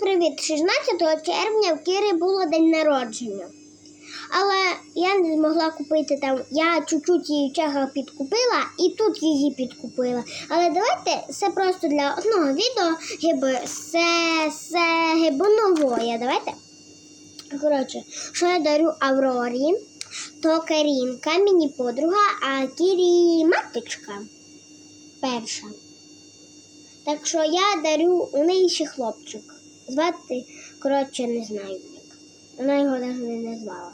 привіт! 16 червня в Кири було день народження. Але я не змогла купити там. Я чуть-чуть її в чехах підкупила і тут її підкупила. Але давайте це просто для одного відео гиби все, все гибо новое. Давайте. Коротше, що я дарю Аврорі, то Карінка, мені подруга, а Кірі маточка перша. Так що я дарю у неї ще хлопчик. Звати, коротше, не знаю як. Вона його навіть не назвала.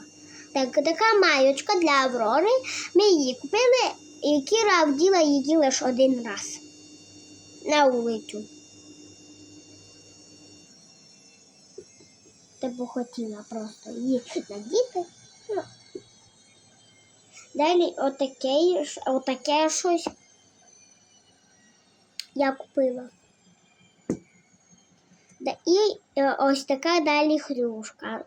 Так, така маєчка для Аврори. Ми її купили, і Кіра вділа її лише один раз на вулицю. Типу хотіла просто її надіти. Ну. Далі отаке, отаке щось я купила. І е, ось така далі хрюшка.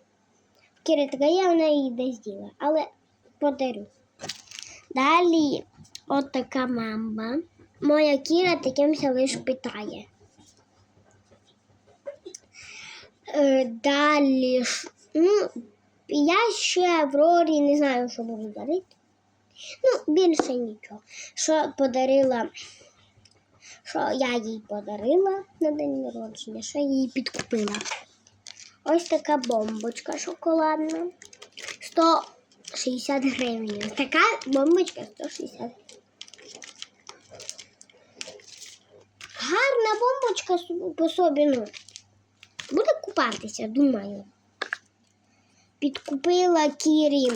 Кіра така є, вона її десь діла, але подарю. Далі от така мамба. Моя Кіра такимся лиш питає. Е, далі ну, я ще Аврорі не знаю, що буду дарити. Ну, більше нічого. Що подарила що я їй подарила на день народження, що я їй підкупила. Ось така бомбочка шоколадна. 160 гривень. Така бомбочка 160. гривень. Гарна бомбочка по собі, ну. Буде купатися, думаю. Підкупила Кірі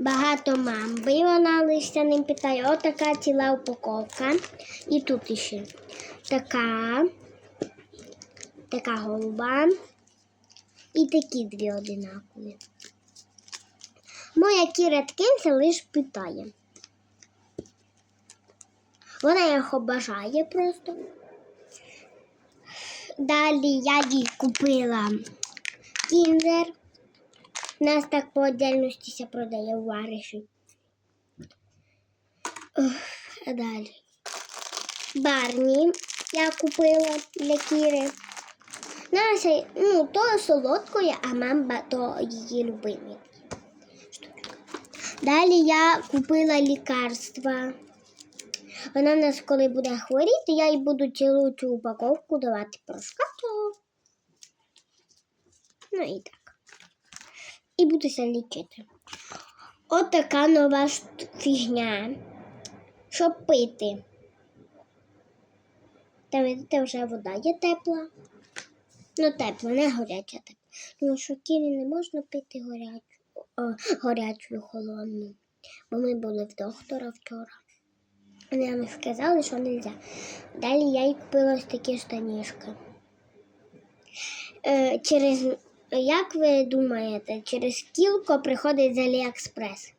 багато мамби, вона лише ним питає. Отака ціла упаковка. І тут ще така, така голуба. І такі дві одинакові. Моя Кіра Ткинця лише питає. Вона їх обажає просто. Далі я їй купила кіндер. Нас так по отдельності продає у вариші. А далі. Барні я купила для Кіри. Наша, ну, то солодкої, а мамба то її любимі. Далі я купила лікарства. Вона в нас, коли буде хворіти, я їй буду цілу цю упаковку давати порошка. то- Ну і так. І будуся лічити. От така нова фігня. Щоб пити. Там видите, вже вода є тепла. Ну, тепла, не гаряча тепла. Тому що кірі не можна пити горячу, о, гарячу холодну. Бо ми були в доктора вчора. Вони нам сказали, що не можна. Далі я їй купила ось такі штанішки. Е, через, як ви думаєте, через скільки приходить з Аліекспрес?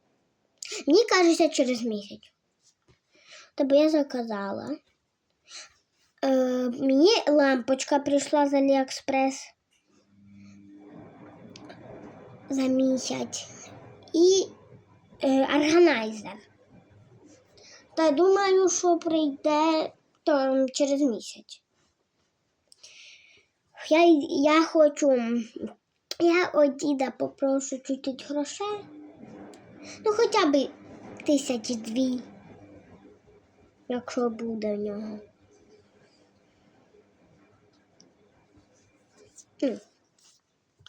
Мені кажеться через місяць. Тобто я заказала. Е, мені лампочка прийшла з Аліекспрес за місяць. І е, органайзер. Та думаю, що прийде то, через місяць. Я, я хочу. Я у діда попрошу чуть-чуть грошей. Ну, хоча б тисячі дві, якщо буде в нього.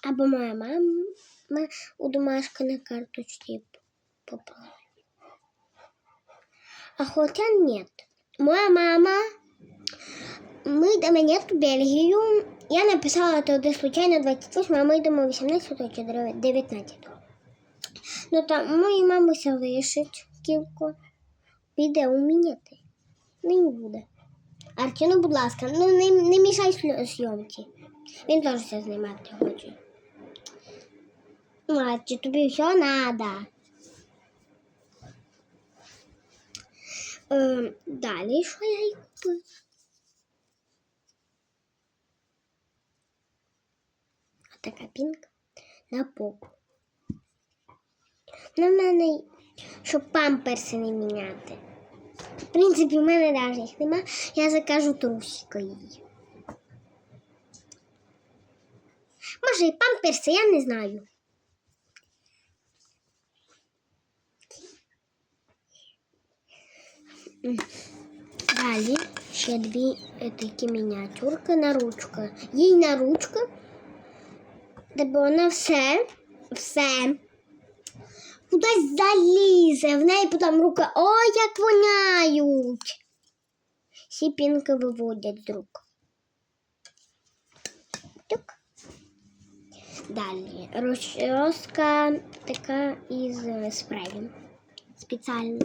Або моя мама у домашка на карточці попала. А хотя нет. Моя мама, ми йдемо нет в Бельгію. Я написала туди случайно 28, а ми йдемо 18 чи 19. Ну там мої мамуся вишить кілько. Піде уміняти. Не буде. Арчі, ну, будь ласка, ну не, не мішай зйомці. Він теж все знімати хоче. Ну, тобі все надо. Е, далі, що я їй купила? Така пінка на попу. На мене, щоб памперси не міняти. В принципі, в мене навіть їх нема. Я закажу трусика їй. Може, і памперси, я не знаю. Далі ще дві е, такі мініатюрки на ручку. Їй на ручку, де вона все, все кудись залізе. В неї потім руки, ой, як воняють. Всі пінки виводять з рук. Тюк. Далі розчоска така із е, спреєм. Спеціально.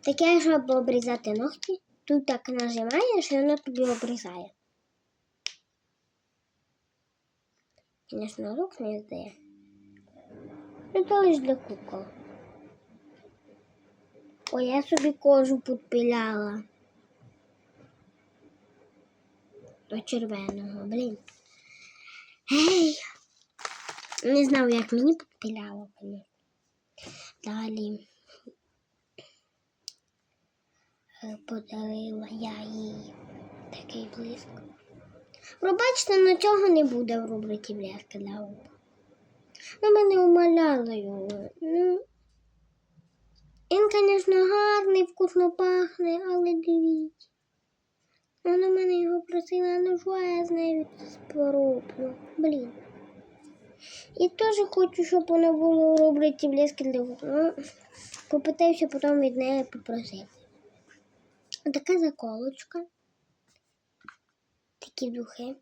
Таке, щоб обрізати ногті. Тут так нажимаєш, і воно тобі обрізає. Рук не здає. Це лише для кукол. Ой, я собі кожу підпиляла. До червоного, блін. Гей! Не знав, як мені підпиляла. конечно. Далі е, подарила я їй такий блиск. Пробачте, на цього не буде в рубриці бляшка для ока. Ну, мене умоляла його. Ну, він, звісно, гарний, вкусно пахне, але дивіться. Вона мене його просила, ну що я з нею спороблю. Блін. І теж хочу, щоб воно було в рубриці близькі для губ. Ну, попитаюся потім від неї попросити. Така заколочка. Такі духи.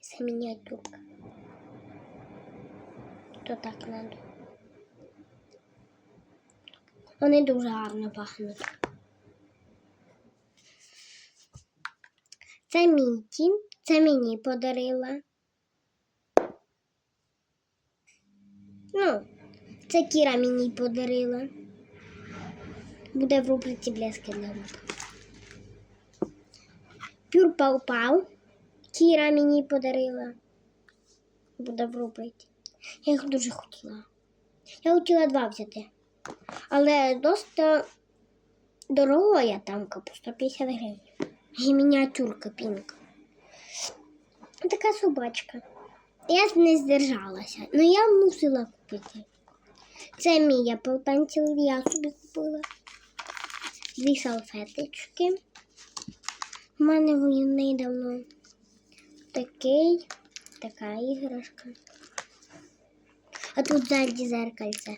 Це мініатюрка. То так надо. Вони дуже гарно пахнуть. Це Міті, це мені подарила. Ну, це Кіра мені подарила. Буде в рубриці блески для губ. Пюр пау-пау. Кіра мені подарила. Буде в рубриці. Я їх дуже хотіла. Я хотіла два взяти. Але досить дорого я там по 150 гривень. І мініатюрка пінка. Така собачка. Я не здержалася, але я мусила купити. Це мій Apple Pencil, я собі купила. Дві салфеточки. У мене вони давно такий, така іграшка. А тут ззаді зеркальце.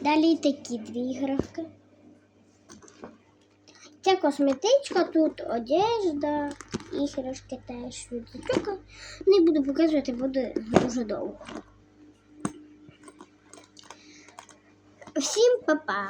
Далі такі дві іграшки. Ця косметичка, тут одежда, іграшки теж швидко. Не буду показувати, буде дуже довго. Всім па-па!